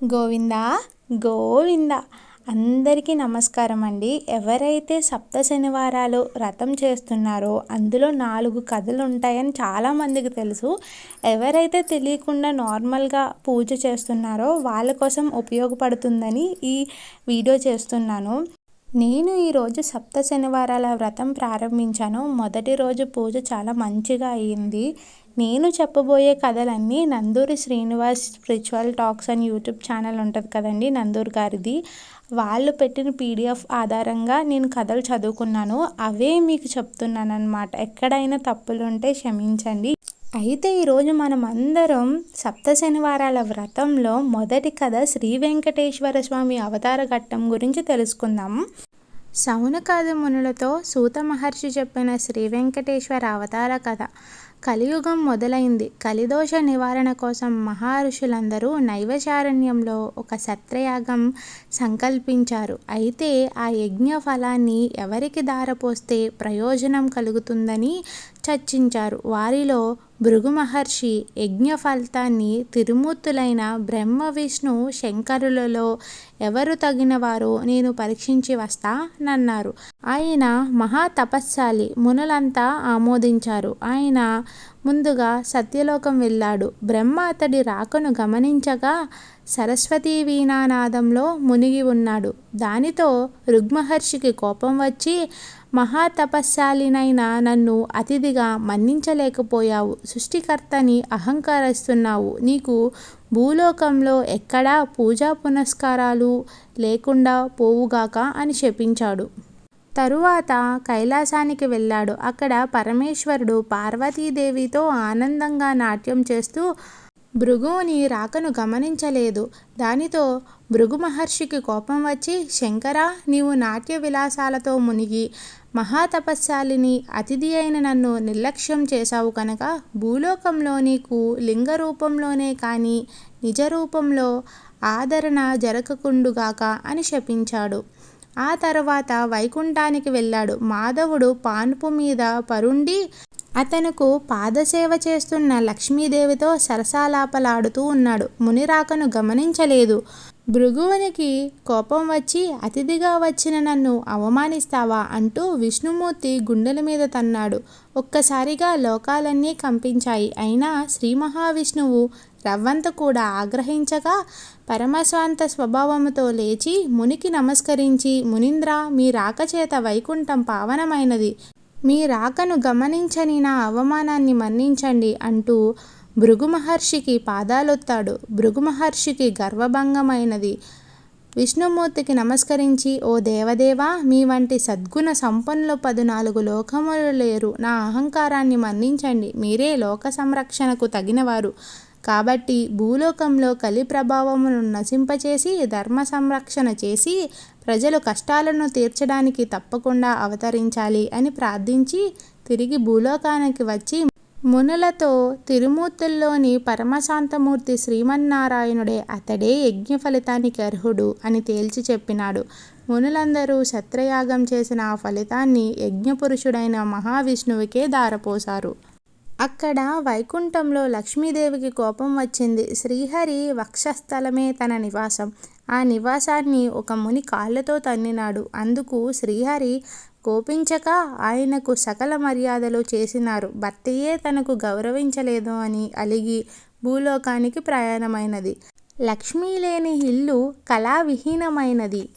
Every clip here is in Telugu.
గోవింద గోవింద. అందరికీ నమస్కారం అండి. ఎవరైతే సప్త శనివారాలు వ్రతం చేస్తున్నారో అందులో నాలుగు కథలు ఉంటాయని చాలామందికి తెలుసు. ఎవరైతే తెలియకుండా నార్మల్గా పూజ చేస్తున్నారో వాళ్ళ కోసం ఉపయోగపడుతుందని ఈ వీడియో చేస్తున్నాను. నేను ఈరోజు సప్త శనివారాల వ్రతం ప్రారంభించాను. మొదటి రోజు పూజ చాలా మంచిగా అయ్యింది నేను చెప్పబోయే కథలన్నీ నందూరి శ్రీనివాస్ స్పిరిచువల్ టాక్స్ అని యూట్యూబ్ ఛానల్ ఉంటుంది కదండి నందూరి గారిది. వాళ్ళు పెట్టిన పీడిఎఫ్ ఆధారంగా నేను కథలు చదువుకున్నాను. అవే మీకు చెప్తున్నాను అనమాట ఎక్కడైనా తప్పులు ఉంటే క్షమించండి. అయితే ఈరోజు మనం అందరం సప్త శనివారాల వ్రతంలో మొదటి కథ శ్రీ వెంకటేశ్వర స్వామి అవతార ఘట్టం గురించి తెలుసుకుందాం. సౌనకాది మునులతో సూత మహర్షి చెప్పిన శ్రీ వెంకటేశ్వర అవతార కథ. కలియుగం మొదలైంది. కలిదోష నివారణ కోసం మహర్షులందరూ నైవచారణ్యంలో ఒక సత్రయాగం సంకల్పించారు. అయితే ఆ యజ్ఞ ఫలాన్ని ఎవరికి దారపోస్తే ప్రయోజనం కలుగుతుందని చర్చించారు. వారిలో భృగు మహర్షి యజ్ఞ ఫలితాన్ని తిరుమూర్తులైన బ్రహ్మ విష్ణు శంకరులలో ఎవరు తగినవారో నేను పరీక్షించి వస్తా నన్నారు ఆయన మహా తపస్శాలి మునులంతా ఆమోదించారు. ఆయన ముందుగా సత్యలోకం వెళ్ళాడు. బ్రహ్మ అతడి రాకను గమనించగా సరస్వతీ వీణానాదంలో మునిగి ఉన్నాడు. దానితో రుగ్మహర్షికి కోపం వచ్చి మహాతపస్శాలినైన నన్ను అతిథిగా మన్నించలేకపోయావు. సృష్టికర్తని అహంకరిస్తున్నావు. నీకు భూలోకంలో ఎక్కడా పూజా పునస్కారాలు లేకుండా పోవుగాక అని శపించాడు తరువాత కైలాసానికి వెళ్ళాడు. అక్కడ పరమేశ్వరుడు పార్వతీదేవితో ఆనందంగా నాట్యం చేస్తూ భృగువుని రాకను గమనించలేదు. దానితో భృగు మహర్షికి కోపం వచ్చి శంకర నీవు నాట్య విలాసాలతో మునిగి మహాతపశ్శాలిని అతిథి అయిన నన్ను నిర్లక్ష్యం చేశావు కనుక భూలోకంలో నీకు లింగ రూపంలోనే కానీ నిజ రూపంలో ఆదరణ జరగకుండుగాక అని శపించాడు. ఆ తర్వాత వైకుంఠానికి వెళ్ళాడు. మాధవుడు పానుపు మీద పరుండి అతనుకు పాదసేవ చేస్తున్న లక్ష్మీదేవితో సరసాలాపలాడుతూ ఉన్నాడు. మునిరాకను గమనించలేదు. భృగువునికి కోపం వచ్చి అతిథిగా వచ్చిన నన్ను అవమానిస్తావా? అంటూ విష్ణుమూర్తి గుండెల మీద తన్నాడు. ఒక్కసారిగా లోకాలన్నీ కంపించాయి. అయినా శ్రీ మహావిష్ణువు రవ్వంత కూడా ఆగ్రహించగా పరమశాంత స్వభావముతో లేచి మునికి నమస్కరించి మునీంద్ర మీ రాక చేత వైకుంఠం పావనమైనది. మీ రాకను గమనించని నా అవమానాన్ని మన్నించండి అంటూ భృగు మహర్షికి పాదాలొత్తాడు. భృగు మహర్షికి గర్వభంగమైనది. విష్ణుమూర్తికి నమస్కరించి ఓ దేవదేవా మీ వంటి సద్గుణ సంపన్నులు పదునాలుగు లోకములు లేరు. నా అహంకారాన్ని మన్నించండి. మీరే లోక సంరక్షణకు తగినవారు. కాబట్టి భూలోకంలో కలి ప్రభావమును నశింపచేసి ధర్మ సంరక్షణ చేసి ప్రజలు కష్టాలను తీర్చడానికి తప్పకుండా అవతరించాలి అని ప్రార్థించి తిరిగి భూలోకానికి వచ్చి మునులతో తిరుమూర్తుల్లోని పరమశాంతమూర్తి శ్రీమన్నారాయణుడే అతడే యజ్ఞ ఫలితానికి అర్హుడు అని తేల్చి చెప్పినాడు. మునులందరూ శత్రయాగం చేసిన ఆ ఫలితాన్ని యజ్ఞపురుషుడైన మహావిష్ణువుకే దారపోశారు అక్కడ వైకుంఠంలో లక్ష్మీదేవికి కోపం వచ్చింది. శ్రీహరి వక్షస్థలమే తన నివాసం. ఆ నివాసాన్ని ఒక ముని కాళ్ళతో తన్నినాడు. అందుకు శ్రీహరి కోపించక ఆయనకు సకల మర్యాదలు చేసినారు. భర్తయే తనకు గౌరవించలేదు అని అలిగి భూలోకానికి ప్రయాణమైనది. లక్ష్మీ లేని ఇల్లు కళావిహీనమైనది.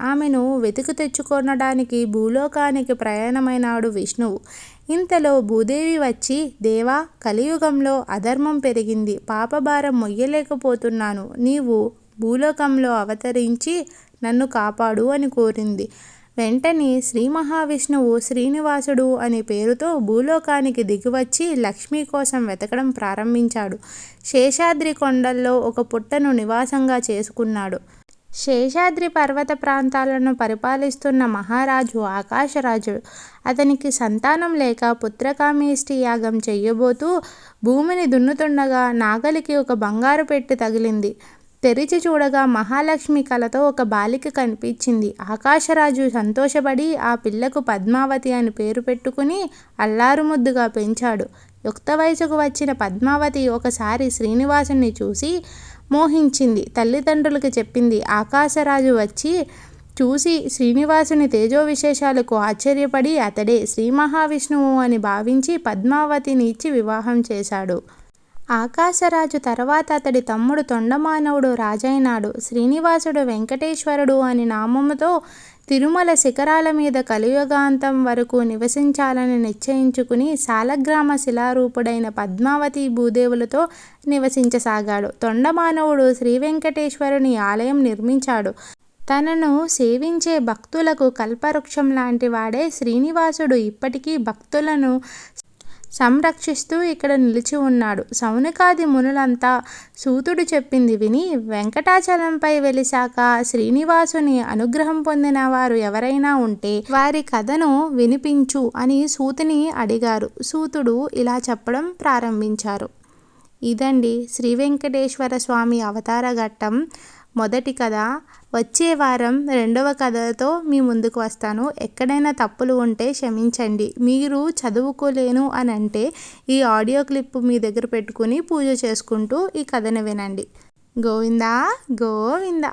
ఆమెను వెతుకు తెచ్చుకొనడానికి భూలోకానికి ప్రయాణమైనాడు విష్ణువు. ఇంతలో భూదేవి వచ్చి దేవా కలియుగంలో అధర్మం పెరిగింది. పాపభారం మొయ్యలేకపోతున్నాను. నీవు భూలోకంలో అవతరించి నన్ను కాపాడు అని కోరింది. వెంటనే శ్రీ మహావిష్ణువు శ్రీనివాసుడు అనే పేరుతో భూలోకానికి దిగివచ్చి లక్ష్మి కోసం వెతకడం ప్రారంభించాడు. శేషాద్రి కొండల్లో ఒక పుట్టను నివాసంగా చేసుకున్నాడు. శేషాద్రి పర్వత ప్రాంతాలను పరిపాలిస్తున్న మహారాజు ఆకాశరాజు. అతనికి సంతానం లేక పుత్రకామేష్టి యాగం చెయ్యబోతూ భూమిని దున్నుతుండగా నాగలికి ఒక బంగారు పెట్టి తగిలింది. తెరిచి చూడగా మహాలక్ష్మి కలతో ఒక బాలిక కనిపించింది. ఆకాశరాజు సంతోషపడి ఆ పిల్లకు పద్మావతి అని పేరు పెట్టుకుని అల్లారుముద్దుగా పెంచాడు. యుక్త వయసుకు వచ్చిన పద్మావతి ఒకసారి శ్రీనివాసుని చూసి మోహించింది. తల్లిదండ్రులకు చెప్పింది. ఆకాశరాజు వచ్చి చూసి శ్రీనివాసుని తేజో విశేషాలకు ఆశ్చర్యపడి అతడే శ్రీ మహావిష్ణువు అని భావించి పద్మావతిని ఇచ్చి వివాహం చేశాడు. ఆకాశరాజు తర్వాత అతడి తమ్ముడు తొండమానవుడు రాజైనాడు. శ్రీనివాసుడు వెంకటేశ్వరుడు అని నామముతో తిరుమల శిఖరాల మీద కలియుగాంతం వరకు నివసించాలని నిశ్చయించుకుని సాలగ్రామ శిలారూపుడైన పద్మావతి భూదేవులతో నివసించసాగాడు. తొండమానవుడు శ్రీ వెంకటేశ్వరుని ఆలయం నిర్మించాడు. తనను సేవించే భక్తులకు కల్పవృక్షం లాంటి వాడే శ్రీనివాసుడు ఇప్పటికీ భక్తులను సంరక్షిస్తూ ఇక్కడ నిలిచి ఉన్నాడు. సౌనకాది మునులంతా సూతుడు చెప్పింది విని వెంకటాచలంపై వెలిశాక శ్రీనివాసుని అనుగ్రహం పొందిన వారు ఎవరైనా ఉంటే వారి కథను వినిపించు అని సూతుని అడిగారు. సూతుడు ఇలా చెప్పడం ప్రారంభించారు. ఇదండి శ్రీ వెంకటేశ్వర స్వామి అవతార ఘట్టం. మొదటి కథ వచ్చే వారం రెండవ కథతో మీ ముందుకు వస్తాను. ఎక్కడైనా తప్పులు ఉంటే క్షమించండి. మీరు చదువుకోలేను అని అంటే ఈ ఆడియో క్లిప్ మీ దగ్గర పెట్టుకుని పూజ చేసుకుంటూ ఈ కథను వినండి. గోవిందా గోవిందా.